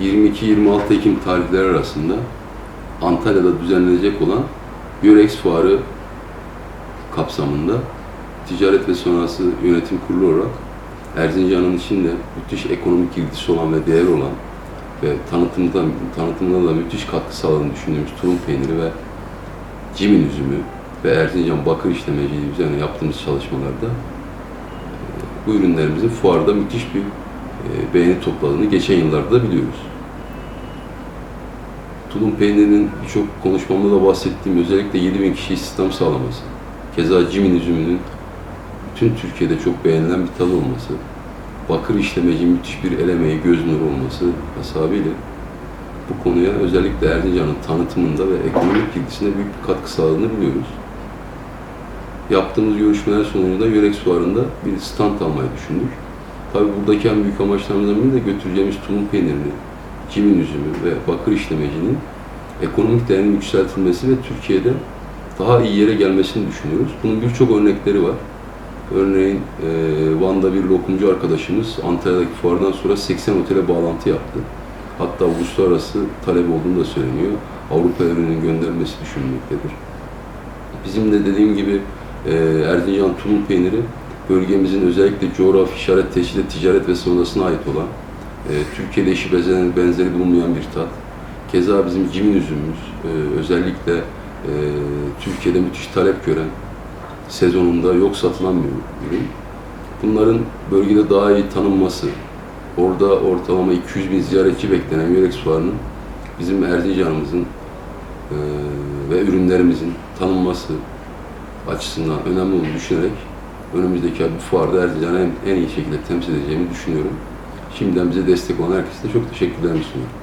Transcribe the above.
22-26 Ekim tarihleri arasında Antalya'da düzenlenecek olan Eurex Fuarı kapsamında Ticaret ve Sonrası Yönetim Kurulu olarak Erzincan'ın içinde müthiş ekonomik girdisi olan ve değer olan ve tanıtımda, tanıtımda da müthiş katkı sağladığını düşündüğümüz tulum peyniri ve cimin üzümü ve Erzincan bakır işlemeciliği üzerine yaptığımız çalışmalarda e, bu ürünlerimizin fuarda müthiş bir e, beğeni topladığını geçen yıllarda da biliyoruz. Tulum peynirinin birçok konuşmamda da bahsettiğim özellikle 7000 kişi istihdam sağlaması, keza cimin üzümünün bütün Türkiye'de çok beğenilen bir tadı olması, bakır işlemeci müthiş bir el emeği, göz nuru olması hesabıyla bu konuya özellikle Erzincan'ın tanıtımında ve ekonomik girdisinde büyük bir katkı sağladığını biliyoruz. Yaptığımız görüşmeler sonucunda Yörex Fuarı'nda bir stand almayı düşündük. Tabii buradaki en büyük amaçlarımızdan biri de götüreceğimiz tulum peynirini, cimin üzümü ve bakır işlemecinin ekonomik değerinin yükseltilmesi ve Türkiye'de daha iyi yere gelmesini düşünüyoruz. Bunun birçok örnekleri var. Örneğin e, Van'da bir lokumcu arkadaşımız Antalya'daki fuardan sonra 80 otele bağlantı yaptı. Hatta uluslararası talep olduğunu da söyleniyor. Avrupa ürünün gönderilmesi düşünülmektedir. Bizim de dediğim gibi e, Erzincan tulum peyniri bölgemizin özellikle coğrafi işaret teşhide ticaret ve sonrasına ait olan e, Türkiye'de eşi benzeri, benzeri bulunmayan bir tat. Keza bizim cimin üzümümüz e, özellikle e, Türkiye'de müthiş talep gören sezonunda yok satılan bir ürün. Bunların bölgede daha iyi tanınması, orada ortalama 200 bin ziyaretçi beklenen Yörex Fuarı'nın bizim Erzincan'ımızın e, ve ürünlerimizin tanınması açısından önemli olduğunu düşünerek önümüzdeki bu fuarda Erzincan'ı en, en iyi şekilde temsil edeceğimi düşünüyorum. Şimdiden bize destek olan herkese de çok teşekkürlerimi sunuyorum.